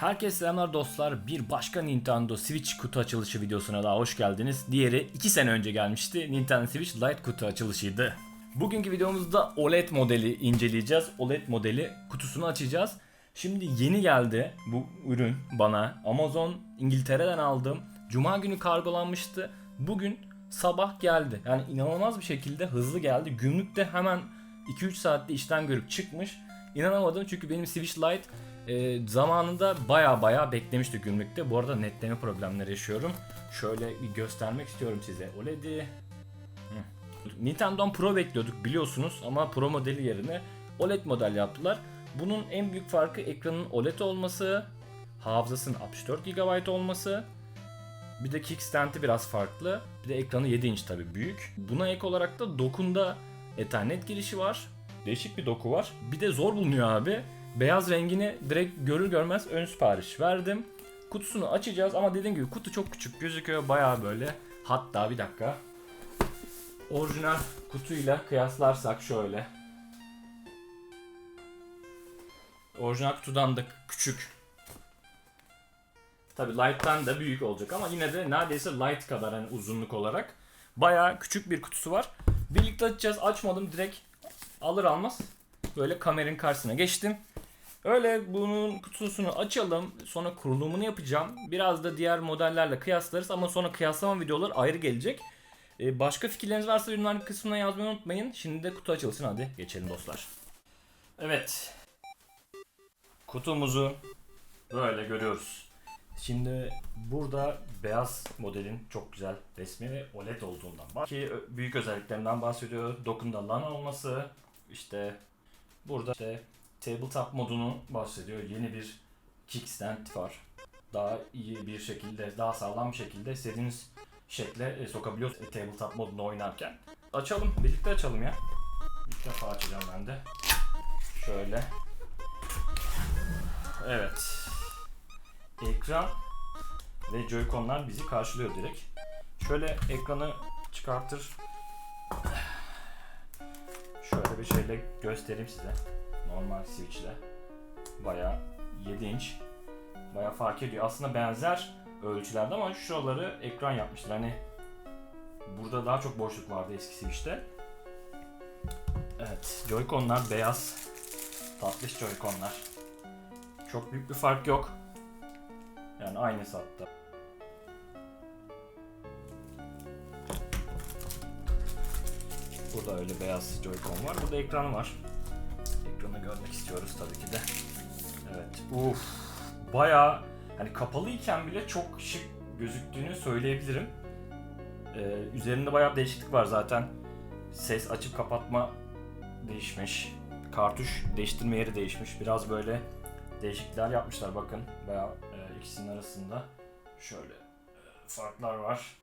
Herkese selamlar dostlar. Bir başka Nintendo Switch kutu açılışı videosuna daha hoş geldiniz. Diğeri 2 sene önce gelmişti. Nintendo Switch Lite kutu açılışıydı. Bugünkü videomuzda OLED modeli inceleyeceğiz. OLED modeli kutusunu açacağız. Şimdi yeni geldi bu ürün bana. Amazon İngiltere'den aldım. Cuma günü kargolanmıştı. Bugün sabah geldi. Yani inanılmaz bir şekilde hızlı geldi. Gümrükte hemen 2-3 saatte işten görüp çıkmış. İnanamadım çünkü benim Switch Lite e, zamanında baya baya beklemişti gümrükte. Bu arada netleme problemleri yaşıyorum. Şöyle bir göstermek istiyorum size. OLED'i. Nintendo'dan Pro bekliyorduk biliyorsunuz ama Pro modeli yerine OLED model yaptılar. Bunun en büyük farkı ekranın OLED olması, hafızasının 64 GB olması, bir de kickstand'i biraz farklı. Bir de ekranı 7 inç tabi büyük. Buna ek olarak da dokunda Ethernet girişi var. Değişik bir doku var. Bir de zor bulunuyor abi. Beyaz rengini direkt görür görmez ön sipariş verdim. Kutusunu açacağız ama dediğim gibi kutu çok küçük gözüküyor. Bayağı böyle. Hatta bir dakika. Orijinal kutuyla kıyaslarsak şöyle. Orijinal kutudan da küçük. Tabi Light'tan da büyük olacak ama yine de neredeyse Light kadar hani uzunluk olarak. Bayağı küçük bir kutusu var. Birlikte açacağız. Açmadım direkt alır almaz böyle kameranın karşısına geçtim. Öyle bunun kutusunu açalım. Sonra kurulumunu yapacağım. Biraz da diğer modellerle kıyaslarız ama sonra kıyaslama videoları ayrı gelecek. Ee, başka fikirleriniz varsa yorumlar kısmına yazmayı unutmayın. Şimdi de kutu açılsın hadi geçelim dostlar. Evet. Kutumuzu böyle görüyoruz. Şimdi burada beyaz modelin çok güzel resmi ve OLED olduğundan bahsediyor. Ki büyük özelliklerinden bahsediyor. Dokunda LAN olması, işte burada işte tabletop modunu bahsediyor. Yeni bir kickstand var. Daha iyi bir şekilde, daha sağlam bir şekilde istediğiniz şekle e, sokabiliyorsunuz e, tabletop modunu oynarken. Açalım, birlikte açalım ya. İlk defa açacağım ben de. Şöyle. Evet. Ekran ve Joy-Con'lar bizi karşılıyor direkt. Şöyle ekranı çıkartır. Şöyle bir şeyle göstereyim size. Normal Switch'le. Baya 7 inç. Baya fark ediyor. Aslında benzer ölçülerde ama şuraları ekran yapmışlar. Hani burada daha çok boşluk vardı eski Switch'te. Evet, Joy-Con'lar beyaz. Tatlış Joy-Con'lar. Çok büyük bir fark yok. Yani aynısı hatta. Burada öyle beyaz Joy-Con var. Burada ekran var. Ekranı görmek istiyoruz tabii ki de. Evet. Uf. Bayağı hani kapalıyken bile çok şık gözüktüğünü söyleyebilirim. Ee, üzerinde bayağı değişiklik var zaten. Ses açıp kapatma değişmiş. Kartuş değiştirme yeri değişmiş. Biraz böyle değişiklikler yapmışlar bakın. Bayağı e, ikisinin arasında şöyle e, farklar var.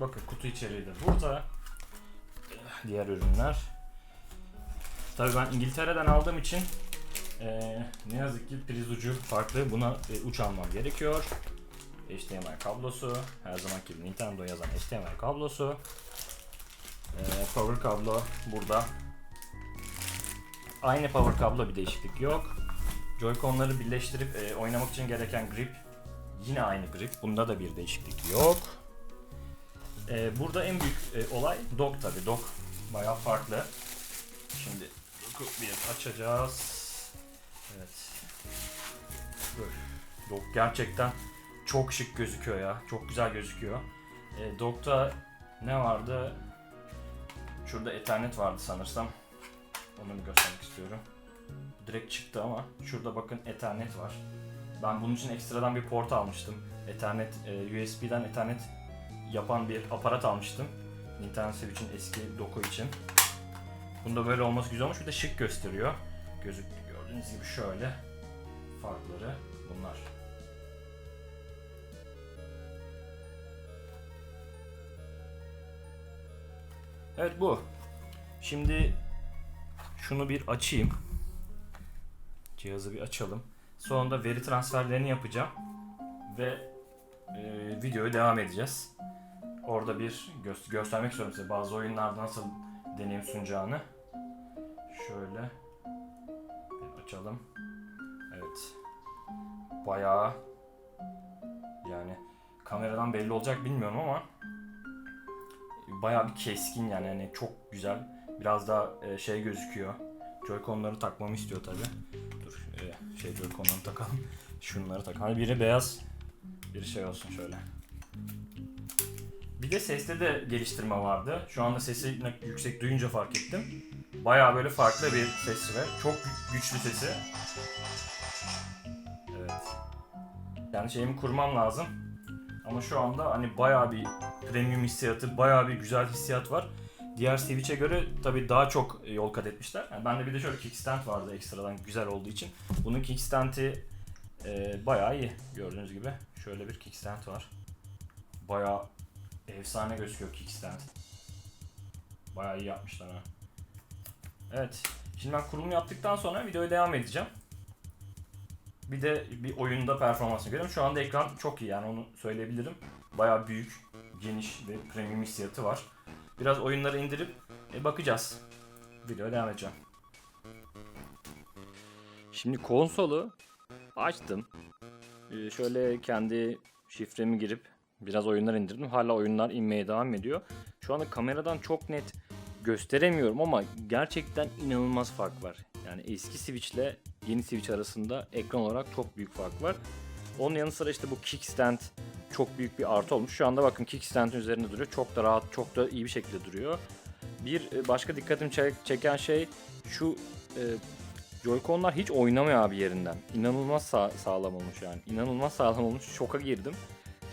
Bakın kutu içeriği de burada. Diğer ürünler. Tabii ben İngiltere'den aldığım için eee, ne yazık ki priz ucu farklı. Buna e, uç almam gerekiyor. HDMI kablosu. Her zamanki gibi Nintendo yazan HDMI kablosu. Eee, power kablo burada. Aynı power kablo bir değişiklik yok. Joy-Con'ları birleştirip e, oynamak için gereken grip yine aynı grip. Bunda da bir değişiklik yok. Ee, burada en büyük e, olay dock tabi. Dock bayağı farklı. Şimdi dock'u bir açacağız. Evet. Böyle. Dock gerçekten çok şık gözüküyor ya. Çok güzel gözüküyor. E, dock'ta ne vardı? Şurada Ethernet vardı sanırsam. Onu bir göstermek istiyorum. Direkt çıktı ama şurada bakın Ethernet var. Ben bunun için ekstradan bir port almıştım. Ethernet, e, USB'den Ethernet yapan bir aparat almıştım. Nintendo Switch'in eski doku için. Bunda böyle olması güzel olmuş. Bir de şık gösteriyor. Gözük gördüğünüz gibi şöyle farkları bunlar. Evet bu. Şimdi şunu bir açayım. Cihazı bir açalım. Sonra da veri transferlerini yapacağım. Ve e, videoya devam edeceğiz. Orada bir gö- göstermek istiyorum size bazı oyunlarda nasıl deneyim sunacağını. Şöyle açalım. Evet. Bayağı yani kameradan belli olacak bilmiyorum ama bayağı bir keskin yani hani çok güzel. Biraz daha e, şey gözüküyor. Joy-Con'ları takmamı istiyor tabi. Dur e, şey Joy-Con'ları takalım. Şunları takalım. Hani biri beyaz, biri şey olsun şöyle. Bir de seste de geliştirme vardı. Şu anda sesi yüksek duyunca fark ettim. Bayağı böyle farklı bir sesi var. Çok gü- güçlü sesi. Evet. Yani şeyimi kurmam lazım. Ama şu anda hani bayağı bir premium hissiyatı, bayağı bir güzel hissiyat var. Diğer Switch'e göre tabii daha çok yol kat etmişler. Yani bende bir de şöyle kickstand vardı ekstradan güzel olduğu için. Bunun kickstand'i e, bayağı iyi gördüğünüz gibi. Şöyle bir kickstand var. Bayağı efsane gözüküyor kickstand. Bayağı iyi yapmışlar ha. Evet. Şimdi ben kurulum yaptıktan sonra videoya devam edeceğim. Bir de bir oyunda performansını görelim. Şu anda ekran çok iyi yani onu söyleyebilirim. Bayağı büyük, geniş ve premium hissiyatı var. Biraz oyunları indirip e, bakacağız. Videoya devam edeceğim. Şimdi konsolu açtım. Ee, şöyle kendi şifremi girip biraz oyunlar indirdim. Hala oyunlar inmeye devam ediyor. Şu anda kameradan çok net gösteremiyorum ama gerçekten inanılmaz fark var. Yani eski Switch ile yeni Switch arasında ekran olarak çok büyük fark var. Onun yanı sıra işte bu kickstand çok büyük bir artı olmuş. Şu anda bakın kickstand'in üzerinde duruyor. Çok da rahat, çok da iyi bir şekilde duruyor. Bir e, başka dikkatimi çek- çeken şey şu e, Joy-Con'lar hiç oynamıyor abi yerinden. İnanılmaz sağ- sağlam olmuş yani. İnanılmaz sağlam olmuş. Şoka girdim.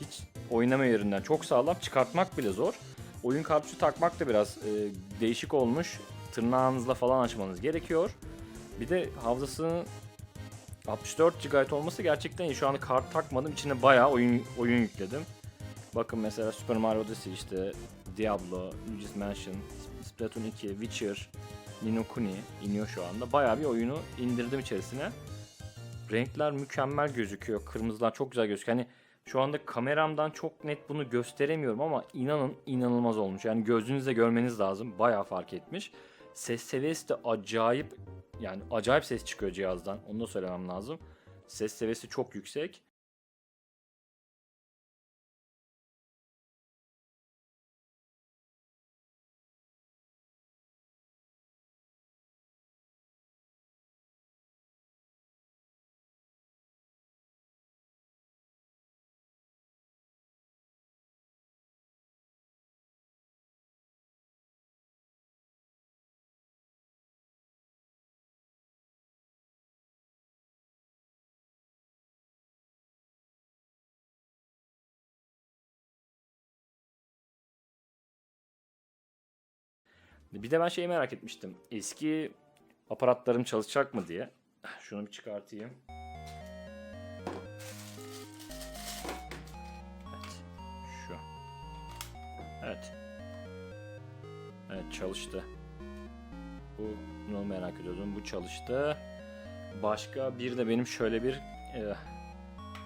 Hiç oynamıyor yerinden. Çok sağlam. Çıkartmak bile zor. Oyun kartuşu takmak da biraz e, değişik olmuş. Tırnağınızla falan açmanız gerekiyor. Bir de hafızasının 64 GB olması gerçekten iyi. Şu anda kart takmadım. İçine bayağı oyun oyun yükledim. Bakın mesela Super Mario Odyssey işte Diablo, Luigi's Mansion, Splatoon 2, Witcher, Ni Kuni iniyor şu anda. Bayağı bir oyunu indirdim içerisine. Renkler mükemmel gözüküyor. Kırmızılar çok güzel gözüküyor. Hani şu anda kameramdan çok net bunu gösteremiyorum ama inanın inanılmaz olmuş. Yani gözünüzle görmeniz lazım. Bayağı fark etmiş. Ses seviyesi de acayip yani acayip ses çıkıyor cihazdan. Onu da söylemem lazım. Ses seviyesi çok yüksek. Bir de ben şeyi merak etmiştim. Eski aparatlarım çalışacak mı diye. Şunu bir çıkartayım. Evet. Şu. Evet. Evet çalıştı. Bunu merak ediyordum. Bu çalıştı. Başka bir de benim şöyle bir e,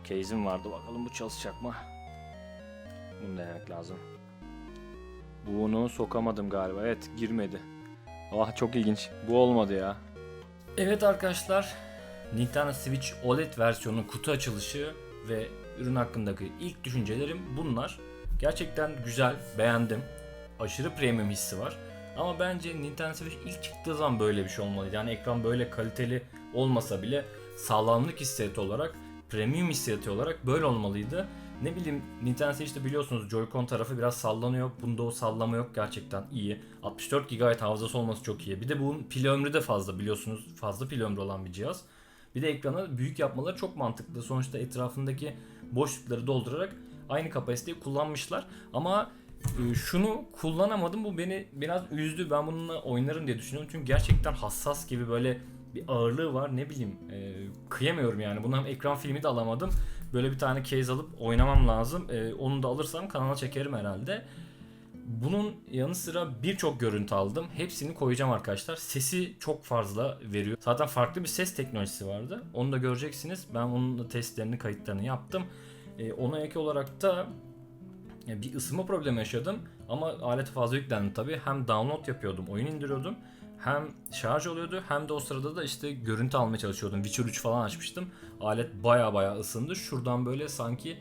case'im vardı. Bakalım bu çalışacak mı? Bunu denemek lazım. Bunu sokamadım galiba. Evet girmedi. Ah çok ilginç. Bu olmadı ya. Evet arkadaşlar. Nintendo Switch OLED versiyonunun kutu açılışı ve ürün hakkındaki ilk düşüncelerim bunlar. Gerçekten güzel, beğendim. Aşırı premium hissi var. Ama bence Nintendo Switch ilk çıktığı zaman böyle bir şey olmalıydı. Yani ekran böyle kaliteli olmasa bile sağlamlık hissiyatı olarak, premium hissiyatı olarak böyle olmalıydı. Ne bileyim Nintendo Switch'te biliyorsunuz Joy-Con tarafı biraz sallanıyor. Bunda o sallama yok gerçekten iyi. 64 GB hafızası olması çok iyi. Bir de bunun pil ömrü de fazla biliyorsunuz. Fazla pil ömrü olan bir cihaz. Bir de ekranı büyük yapmaları çok mantıklı. Sonuçta etrafındaki boşlukları doldurarak aynı kapasiteyi kullanmışlar. Ama e, şunu kullanamadım. Bu beni biraz üzdü. Ben bununla oynarım diye düşünüyorum. Çünkü gerçekten hassas gibi böyle bir ağırlığı var. Ne bileyim e, kıyamıyorum yani. Bundan ekran filmi de alamadım. Böyle bir tane case alıp oynamam lazım. E, onu da alırsam kanala çekerim herhalde. Bunun yanı sıra birçok görüntü aldım. Hepsini koyacağım arkadaşlar. Sesi çok fazla veriyor. Zaten farklı bir ses teknolojisi vardı. Onu da göreceksiniz. Ben onun da testlerini, kayıtlarını yaptım. E, ona ek olarak da bir ısınma problemi yaşadım ama alete fazla yüklendim tabi. Hem download yapıyordum, oyun indiriyordum. Hem şarj oluyordu hem de o sırada da işte görüntü almaya çalışıyordum. Witcher 3 falan açmıştım. Alet baya baya ısındı. Şuradan böyle sanki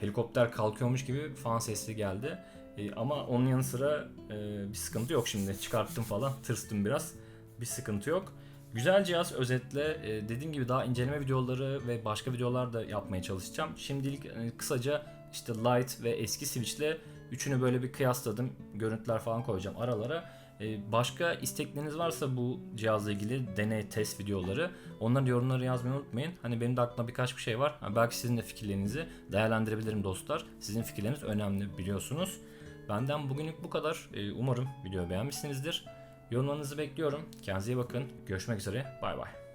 helikopter kalkıyormuş gibi fan sesli geldi. E, ama onun yanı sıra e, bir sıkıntı yok şimdi. Çıkarttım falan tırstım biraz. Bir sıkıntı yok. Güzel cihaz özetle e, dediğim gibi daha inceleme videoları ve başka videolar da yapmaya çalışacağım. Şimdilik e, kısaca işte light ve eski switchle üçünü böyle bir kıyasladım. Görüntüler falan koyacağım aralara. E, başka istekleriniz varsa bu cihazla ilgili deney test videoları onları yorumlara yazmayı unutmayın. Hani benim de aklımda birkaç bir şey var. Belki sizin de fikirlerinizi değerlendirebilirim dostlar. Sizin fikirleriniz önemli biliyorsunuz. Benden bugünlük bu kadar. E, umarım videoyu beğenmişsinizdir. Yorumlarınızı bekliyorum. Kendinize iyi bakın. Görüşmek üzere. Bay bay.